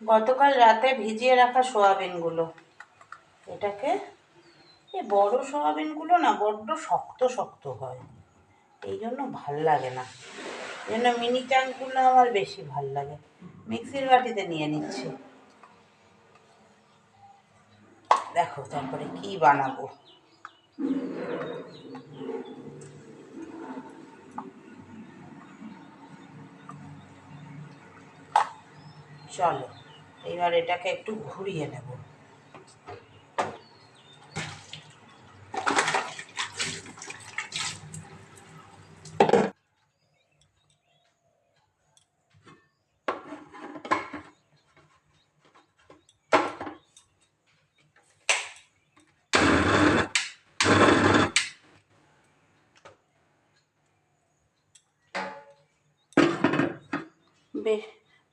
গতকাল রাতে ভিজিয়ে রাখা সোয়াবিনগুলো। এটাকে এই বড় সোয়াবিনগুলো না বড্ড শক্ত শক্ত হয়। এই জন্য ভালো লাগে না। এই জন্য মিনি চাংগুলো আমার বেশি ভালো লাগে। মিক্সির বাটিতে নিয়ে নিচ্ছি। দেখো তারপরে কি বানাবো। চলো। এবার এটাকে একটু ঘুরিয়ে নেব।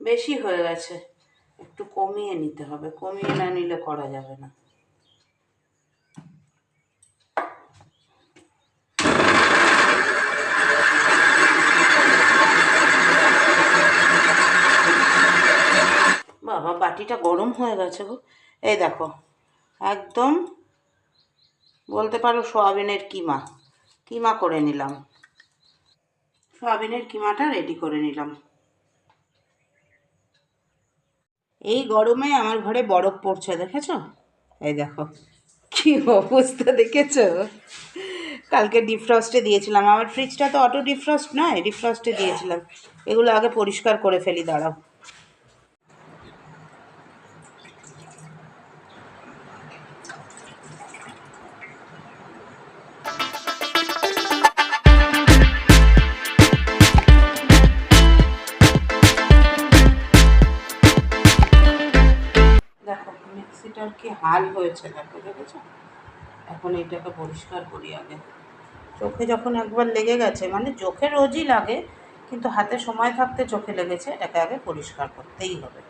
বেশি হয়ে গেছে। একটু কমিয়ে নিতে হবে। কমিয়ে না নিলে করা যাবে না। বাবা, বাটিটা গরম হয়ে গেছে গো। এই দেখো, একদম বলতে পারো সোয়াবিনের কিমা। কিমা করে নিলাম। সোয়াবিনের কিমাটা রেডি করে নিলাম। এই গরমে আমার ঘরে বরফ পড়ছে, দেখেছ? এই দেখো, কি অবস্থা দেখেছ? কালকে ডিফ্রস্টে দিয়েছিলাম, আমার ফ্রিজটা তো অটো ডিফ্রস্ট নয় ডিফ্রস্টে দিয়েছিলাম। এগুলো আগে পরিষ্কার করে ফেলি, দাঁড়াও। হাল হয়েছে দেখো দেখেছ এখন এটাকে পরিষ্কার করি আগে। চোখে যখন একবার লেগে গেছে মানে চোখে রোজই লাগে, কিন্তু হাতে সময় থাকতে চোখে লেগেছে, এটাকে আগে পরিষ্কার করতেই হবে।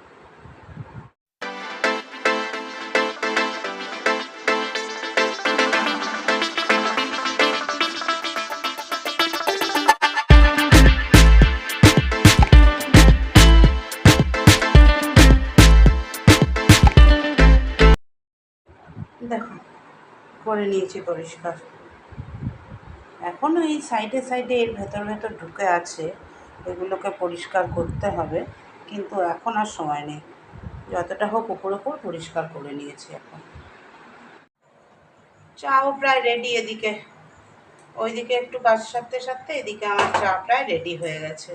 নিয়েছি পরিষ্কার। এখনও এই সাইডে সাইডে এর ভেতর ভেতর ঢুকে আছে, এগুলোকে পরিষ্কার করতে হবে, কিন্তু এখন আর সময় নেই। যতটা হোক উপর উপর পরিষ্কার করে নিয়েছি এখন। চাও প্রায় রেডি এদিকে। ওইদিকে একটু কাজ সারতে সারতে এদিকে আমার চা প্রায় রেডি হয়ে গেছে।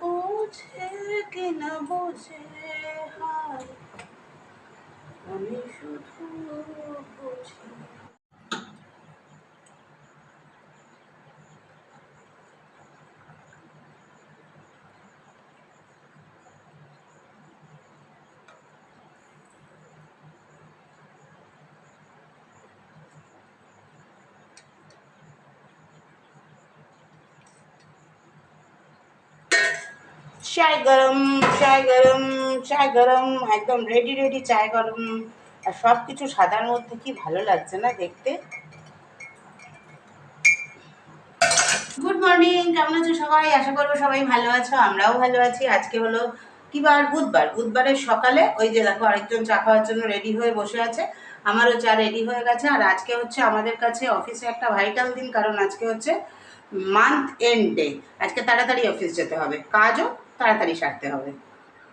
বোঝে কি না বোঝে হায়। আমি শুধু বুঝি চায় গরম গরম গরম, একদম রেডি রেডি চায় গরম। আর সব কিছু সাদার মধ্যে কি ভালো লাগছে না দেখতে? গুড মর্নিং কেমন আছো সবাই? আশা করব সবাই ভালো আছো, আমরাও ভালো আছি। আজকে হলো কি বার? বুধবার। বুধবারের সকালে ওই যে দেখো আরেকজন চা খাওয়ার জন্য রেডি হয়ে বসে আছে। আমারও চা রেডি হয়ে গেছে। আর আজকে হচ্ছে আমাদের কাছে অফিসে একটা ভাইটাল দিন, কারণ আজকে হচ্ছে মান্থ এন্ড ডে আজকে তাড়াতাড়ি অফিস যেতে হবে। কাজও তাড়াতাড়ি সারতে হবে।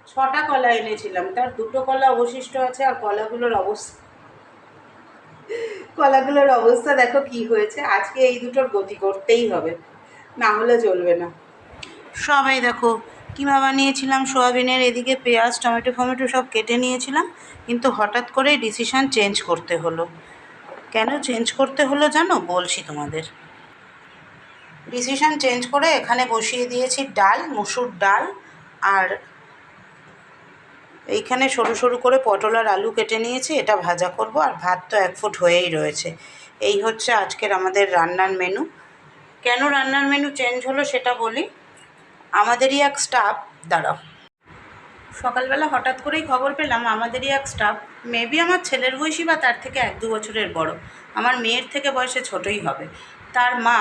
ছটা কলা এনেছিলাম। তার দুটো কলা অবশিষ্ট আছে আর কলাগুলোর অবস্থা কলাগুলোর অবস্থা দেখো কি হয়েছে। আজকে এই দুটোর গতি করতেই হবে। না হলে চলবে না। সবাই দেখো, কিমা বানিয়েছিলাম সোয়াবিনের, এদিকে পেঁয়াজ, টমেটো, ফমেটো সব কেটে নিয়েছিলাম। কিন্তু হঠাৎ করে ডিসিশান চেঞ্জ করতে হলো। কেন চেঞ্জ করতে হলো জানো? বলছি তোমাদের। ডিসিশান চেঞ্জ করে এখানে বসিয়ে দিয়েছি ডাল, মুসুর ডাল আর এইখানে সরু সরু করে পটল আর আলু কেটে নিয়েছি, এটা ভাজা করব আর ভাত তো এক ফুট হয়েই রয়েছে। এই হচ্ছে আজকের আমাদের রান্নার মেনু কেন রান্নার মেনু চেঞ্জ হলো সেটা বলি? আমাদেরই এক স্টাফ দাঁড়াও। সকালবেলা হঠাৎ করেই খবর পেলাম, আমাদেরই এক স্টাফ মেবি আমার ছেলের বয়সী বা তার থেকে এক দু বছরের বড়, আমার মেয়ের থেকে বয়সে ছোটই হবে। তার মা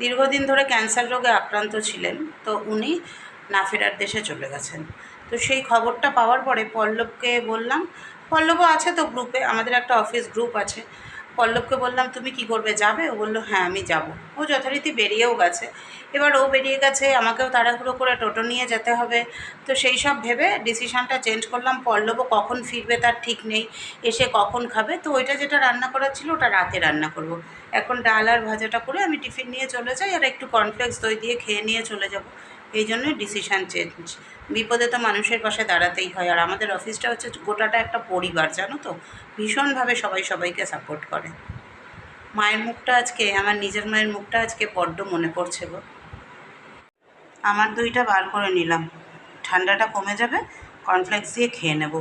দীর্ঘদিন ধরে ক্যান্সার রোগে আক্রান্ত ছিলেন, তো উনি না ফেরার দেশে চলে গেছেন। তো সেই খবরটা পাওয়ার পরে পল্লবকে বললাম, পল্লবও আছে তো গ্রুপে আমাদের একটা অফিস গ্রুপ আছে। পল্লবকে বললাম, তুমি কি করবে? যাবে? ও বলল হ্যাঁ আমি যাব। ও যথারীতি বেরিয়েও গেছে। এবার ও বেরিয়ে গেছে, আমাকেও তাড়াহুড়ো করে টোটো নিয়ে যেতে হবে। তো সেই সব ভেবে ডিসিশানটা চেঞ্জ করলাম। পল্লবও কখন ফিরবে তার ঠিক নেই, এসে কখন খাবে? তো ওইটা যেটা রান্না করার ছিল, ওটা রাতে রান্না করব। এখন ডাল আর ভাজাটা করে আমি টিফিন নিয়ে চলে যাই আর একটু কর্নফ্লেক্স দই দিয়ে খেয়ে নিয়ে চলে যাব। এই জন্যই ডিসিশান চেঞ্জ বিপদে তো মানুষের পাশে দাঁড়াতেই হয়। আর আমাদের অফিসটা হচ্ছে গোটাটা একটা পরিবার, জানো তো? ভীষণভাবে সবাই সবাইকে সাপোর্ট করে। মায়ের মুখটা আজকে, আমার নিজের মায়ের মুখটা আজকে বড্ড মনে পড়ছে গো। আমার দুইটা বার করে নিলাম। ঠান্ডাটা কমে যাবে কর্নফ্লেক্স দিয়ে খেয়ে নেব।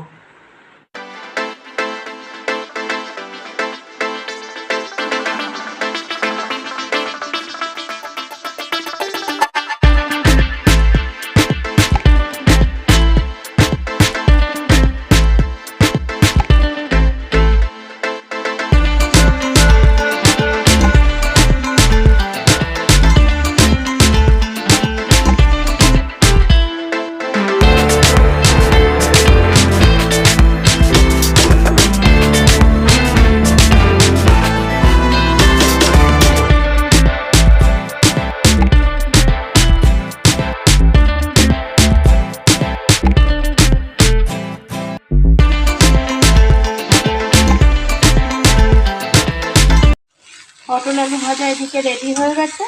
পটল আলু ভাজা এদিকে রেডি হয়ে গেছে।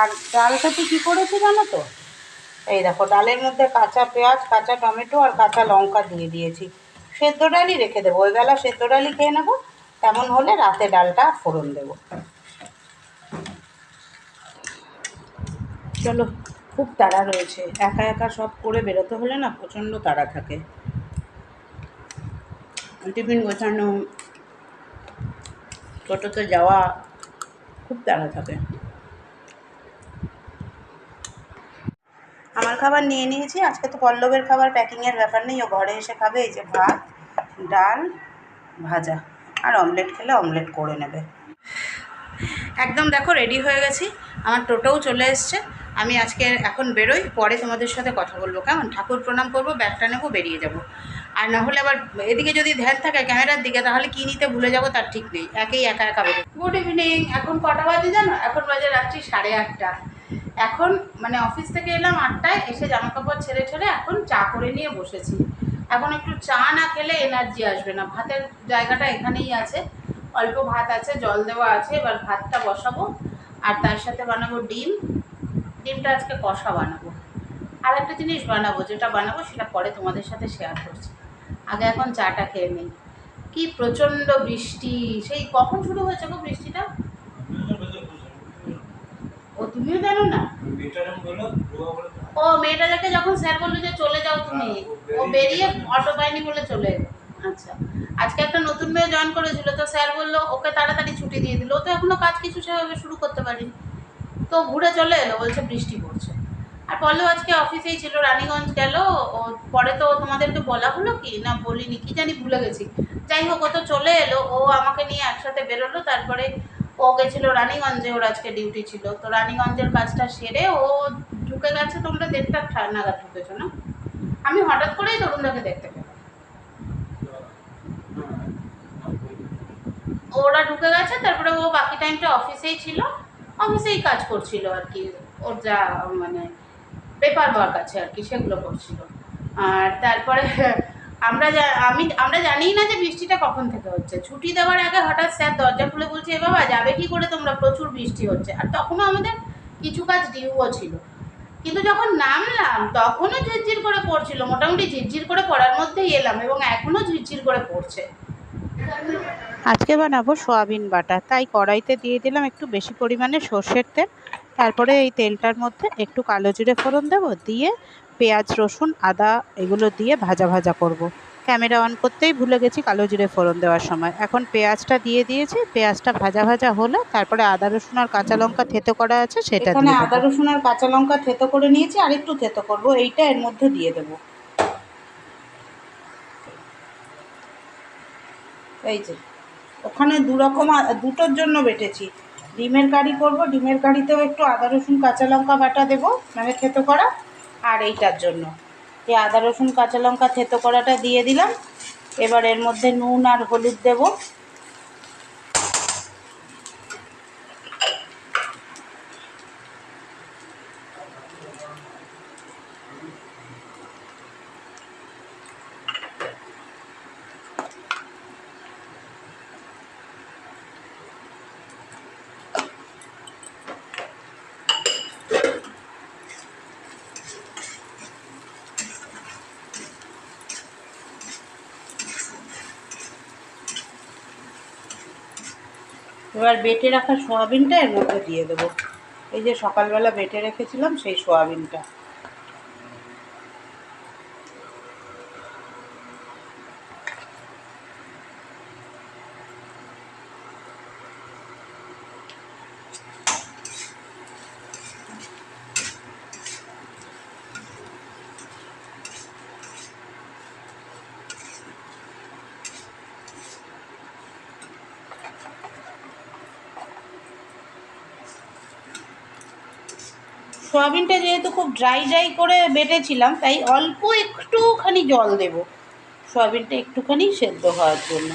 আর ডালটাতে কী করেছি জানো তো? এই দেখো, ডালের মধ্যে কাঁচা পেঁয়াজ, কাঁচা টমেটো আর কাঁচা লঙ্কা দিয়ে দিয়েছি। সেদ্ধ ডালই রেখে দেবো। ওই বেলা সেদ্ধ ডালই খেয়ে নেব। তেমন হলে রাতে ডালটা ফোড়ন দেবো। চলো, খুব তাড়া রয়েছে। একা একা সব করে বেরোতে হলে না প্রচণ্ড তাড়া থাকে। টিফিন গোছানো, টোটোতে যাওয়া খুব তাড়া থাকে আমার খাবার নিয়ে নিয়েছি। আজকে তো পল্লবের খাবার প্যাকিংয়ের ব্যাপার নেই। ও ঘরে এসে খাবে এই যে ভাত, ডাল, ভাজা। আর অমলেট খেলে অমলেট করে নেবে। একদম দেখো রেডি হয়ে গেছি। আমার টোটোও চলে এসছে। আমি আজকে এখন বেরোই, পরে তোমাদের সাথে কথা বলব। কেমন? ঠাকুর প্রণাম করব, ব্যাগটা নেব, বেরিয়ে যাব। আর না হলে আবার এদিকে যদি ধ্যান থাকে ক্যামেরার দিকে, তাহলে কী নিতে ভুলে যাব তার ঠিক নেই। একেই একা একা বেরো গুড ইভিনিং এখন কটা বাজে জানো? এখন বাজে রাত্রি সাড়ে আটটা। এখন মানে অফিস থেকে এলাম আটটায়, এসে জামা কাপড় ছেড়ে ছেড়ে এখন চা করে নিয়ে বসেছি। এখন একটু চা না খেলে এনার্জি আসবে না। ভাতের জায়গাটা এখানেই আছে। অল্প ভাত আছে, জল দেওয়া আছে, এবার ভাতটা বসাবো। আর তার সাথে বানাবো ডিম। ডিমটা আজকে কষা বানাবো। আর একটা জিনিস বানাবো, যেটা বানাবো সেটা পরে তোমাদের সাথে শেয়ার করছি। আগে এখন চাটা খেয়ে নিই। কি প্রচণ্ড বৃষ্টি। সেই কখন শুরু হয়েছে গো বৃষ্টিটা? ও তুমিও জানো না? ও, মেয়েটা যাকে যখন স্যার বলল যে চলে যাও তুমি, ও বেরিয়ে অটো পায়নি বলে চলে এলো। আচ্ছা আজকে একটা নতুন মেয়ে জয়েন করেছিল, তো স্যার বলল, ওকে তাড়াতাড়ি ছুটি দিয়ে দিল। ও তো এখনও কাজ কিছু সেভাবে শুরু করতে পারিনি। তো ঘুরে চলে এলো, বলছে বৃষ্টি পড়ছে। আর পল্লব আজকে অফিসেই ছিল, রানীগঞ্জ গেল, ও পরে তো তোমাদেরকে বলা হলো কি? না, বলিনি, কি জানি ভুলে গেছি। যাই হোক, ও তো চলে এলো, ও আমাকে নিয়ে একসাথে বেরোলো, তারপরে ও গেছিল রানীগঞ্জে, ওর আজকে ডিউটি ছিল। তো রানীগঞ্জের কাজটা সেরে ও ঢুকে গেছে তোমরা দেড়টা নাগাদ ঢুকেছো, না? আমি হঠাৎ করেই তরুণদাকে দেখতে পেলাম। ওরা ঢুকে গেছে, তারপরে ও বাকি টাইমটা অফিসেই ছিল। অফিসেই কাজ করছিল আর কি। ওর যা মানে পেপার ওয়ার্ক আছে আর কি, সেগুলো করছিল। আর তারপরে আমরা আমি, আমরা জানিই না যে বৃষ্টিটা কখন থেকে হচ্ছে। ছুটি দেওয়ার আগে হঠাৎ স্যার দরজা খুলে বলছে, এ বাবা, যাবে কি করে তোমরা? প্রচুর বৃষ্টি হচ্ছে। আর তখনও আমাদের কিছু কাজ ডিউও ছিল। কিন্তু যখন নামলাম, তখনও ঝিরঝির করে পড়ছিল। মোটামুটি ঝিরঝির করে পড়ার মধ্যেই এলাম এবং এখনও ঝিরঝির করে পড়ছে। আজকে বানাবো সয়াবিন বাটা। তাই কড়াইতে দিয়ে দিলাম একটু বেশি পরিমাণে সর্ষের তেল। তারপরে এই তেলটার মধ্যে একটু কালো জিরে ফোড়ন দেবো দিয়ে পেঁয়াজ রসুন আদা এগুলো দিয়ে ভাজা ভাজা করব। ক্যামেরা অন করতেই ভুলে গেছি কালো জিরে ফোড়ন দেওয়ার সময়। এখন পেঁয়াজটা দিয়ে দিয়েছি পেঁয়াজটা ভাজা ভাজা হলে তারপরে আদা রসুন আর কাঁচা লঙ্কা থেতো করা আছে সেটা এখানে আদা রসুন আর কাঁচা লঙ্কা থেতো করে নিয়েছি আর একটু থেতো করব এইটা এর মধ্যে দিয়ে দেবো। এই যে, ওখানে দুরকম দুটোর জন্য বেটেছি। ডিমের কারি করব, ডিমের কারিতেও একটু আদা, রসুন, কাঁচা লঙ্কা বাটা দেবো মানে থেতো করা, আর এইটার জন্য। এই আদা, রসুন, কাঁচা লঙ্কা থেতো করাটা দিয়ে দিলাম। এবার এর মধ্যে নুন আর হলুদ দেবো। এবার বেটে রাখা সোয়াবিনটা এর মধ্যে দিয়ে দেবো। এই যে সকালবেলা বেটে রেখেছিলাম সেই সোয়াবিনটা। সোয়াবিনটা যেহেতু খুব ড্রাই ড্রাই করে বেটেছিলাম, তাই অল্প একটুখানি জল দেব। সোয়াবিনটা একটুখানি সেদ্ধ হওয়ার জন্য।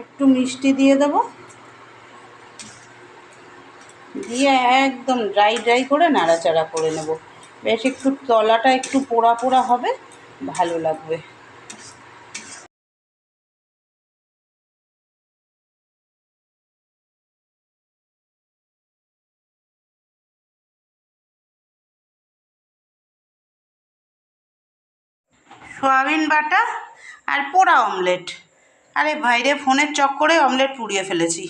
একটু মিষ্টি দিয়ে দেবো। দিয়ে একদম ড্রাই ড্রাই করে নাড়াচাড়া করে নেব। বেশ একটু তলাটা একটু পোড়া পোড়া হবে, ভালো লাগবে। সোয়াবিন বাটা আর পোড়া অমলেট। আরে ভাইরে, ফোনের চক্করে অমলেট পুড়িয়ে ফেলেছি।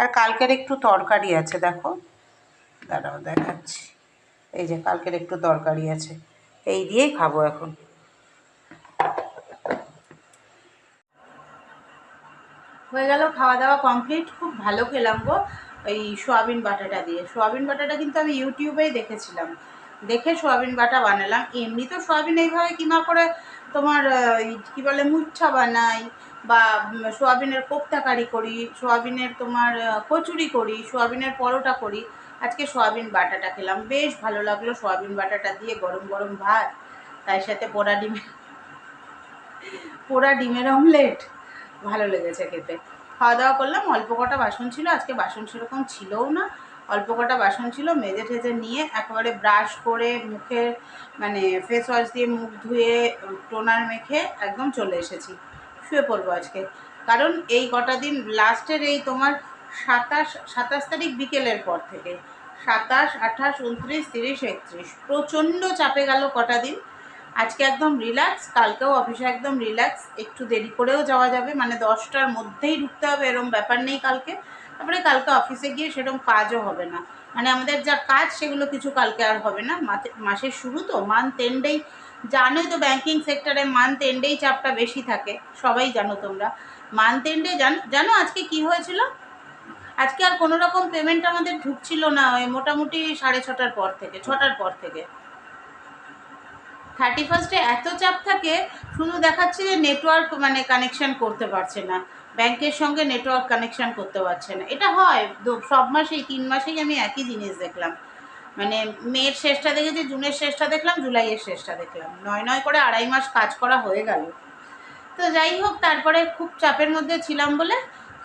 আর কালকের একটু তরকারি আছে, দেখো। দাঁড়াও, দেখাচ্ছি। এই যে কালকের একটু তরকারি আছে। এই দিয়েই খাব এখন। হয়ে গেল খাওয়া দাওয়া কমপ্লিট খুব ভালো খেলাম গো, এই সোয়াবিন বাটাটা দিয়ে। সোয়াবিন বাটাটা কিন্তু আমি ইউটিউবেই দেখেছিলাম। দেখে সোয়াবিন বাটা বানালাম। এমনি তো সোয়াবিন এইভাবে কিমা করে তোমার কি বলে, মুচ্ছা বানাই বা সোয়াবিনের কোপ্তাকারি করি সোয়াবিনের তোমার কচুরি করি, সোয়াবিনের পরোটা করি। আজকে সোয়াবিন বাটাটা খেলাম। বেশ ভালো লাগল সোয়াবিন বাটাটা দিয়ে গরম গরম ভাত। তার সাথে পোড়া ডিমের পোড়া ডিমের অমলেট। ভালো লেগেছে খেতে। খাওয়া দাওয়া করলাম, অল্প কটা বাসন ছিল। আজকে বাসন সেরকম ছিলও না। অল্প কটা বাসন ছিল, মেজে ঠেজে নিয়ে একেবারে ব্রাশ করে মুখে মানে ফেস ওয়াশ দিয়ে মুখ ধুয়ে, টোনার মেখে একদম চলে এসেছি। শুয়ে পড়ব আজকে। কারণ এই কটা দিন লাস্টের এই তোমার সাতাশ সাতাশ তারিখ বিকেলের পর থেকে। সাতাশ, আঠাশ, উনত্রিশ, তিরিশ, একত্রিশ। প্রচণ্ড চাপে গেল কটা দিন। আজকে একদম রিল্যাক্স, কালকেও অফিসে একদম রিল্যাক্স। একটু দেরি করেও যাওয়া যাবে মানে দশটার মধ্যেই ঢুকতে হবে এরকম ব্যাপার নেই কালকে। তারপরে কালকে অফিসে গিয়ে সেরকম কাজও হবে না। মানে আমাদের যা কাজ, সেগুলো কিছু কালকে আর হবে না। মাসের শুরু তো মান্থ এন্ডেই জানোই তো ব্যাংকিং সেক্টরে মান্থ এন্ডেই চাপটা বেশি থাকে, সবাই জানো তোমরা। মান্থ এন্ডে জানো আজকে কি হয়েছিল? আজকে আর কোনো রকম পেমেন্ট আমাদের ঢুকছিল না, ওই মোটামুটি সাড়ে ছটার পর থেকে, ছটার পর থেকে। থার্টি ফার্স্টে এত চাপ থাকে, শুধু দেখাচ্ছে যে নেটওয়ার্ক মানে কানেকশান করতে পারছে না। ব্যাংকের সঙ্গে নেটওয়ার্ক কানেকশান করতে পারছে না। এটা হয় সব মাসেই, তিন মাসেই আমি একই জিনিস দেখলাম। মানে মেয়ের শেষটা দেখেছি, জুনের শেষটা দেখলাম, জুলাইয়ের শেষটা দেখলাম। নয় নয় করে আড়াই মাস কাজ করা হয়ে গেল। তো যাই হোক, তারপরে খুব চাপের মধ্যে ছিলাম বলে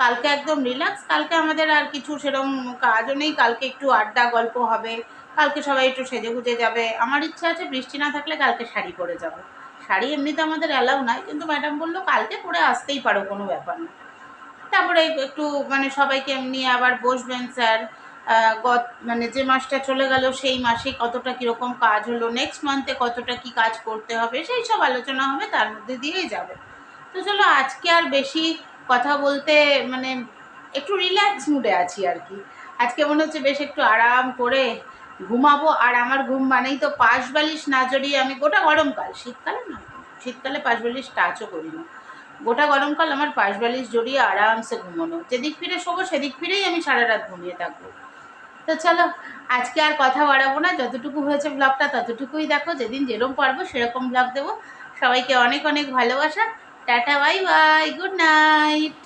কালকে একদম রিল্যাক্স কালকে আমাদের আর কিছু সেরকম কাজও নেই, কালকে একটু আড্ডা গল্প হবে, কালকে সবাই একটু সেজে গুজে যাবে। আমার ইচ্ছা আছে বৃষ্টি না থাকলে কালকে শাড়ি পরে যাব। শাড়ি এমনিতে আমাদের অ্যালাউ নাই, কিন্তু ম্যাডাম বলল কালকে পরে আসতেই পারো, কোনো ব্যাপার না। তারপরে একটু মানে সবাইকে এমনি আবার বসবেন স্যার গত মানে যে মাসটা চলে গেল, সেই মাসে কতটা কীরকম কাজ হলো নেক্সট মান্থে কতটা কি কাজ করতে হবে, সেই সব আলোচনা হবে, তার মধ্যে দিয়েই যাবে। তো চলো, আজকে আর বেশি কথা বলতে মানে একটু রিল্যাক্স মুডে আছি আর কি। আজকে মনে হচ্ছে বেশ একটু আরাম করে ঘুমাবো, আর আমার ঘুম মানেই তো পাশ বালিশ না জড়িয়ে আমি গোটা গরমকাল, শীতকালে না, শীতকালে পাশ বালিশ টাচও করি না গোটা গরমকাল আমার পাশ বালিশ জড়িয়ে আরামসে ঘুমানো, যেদিক ফিরে শোবো, সেদিক ফিরেই আমি সারা রাত ঘুমিয়ে থাকব। তো চলো, আজকে আর কথা বাড়াবো না। যতটুকু হয়েছে ব্লগটা ততটুকুই দেখো। যেদিন যেরকম পারব সেরকম ব্লগ দেবো। সবাইকে অনেক অনেক ভালোবাসা। Tata bye bye good night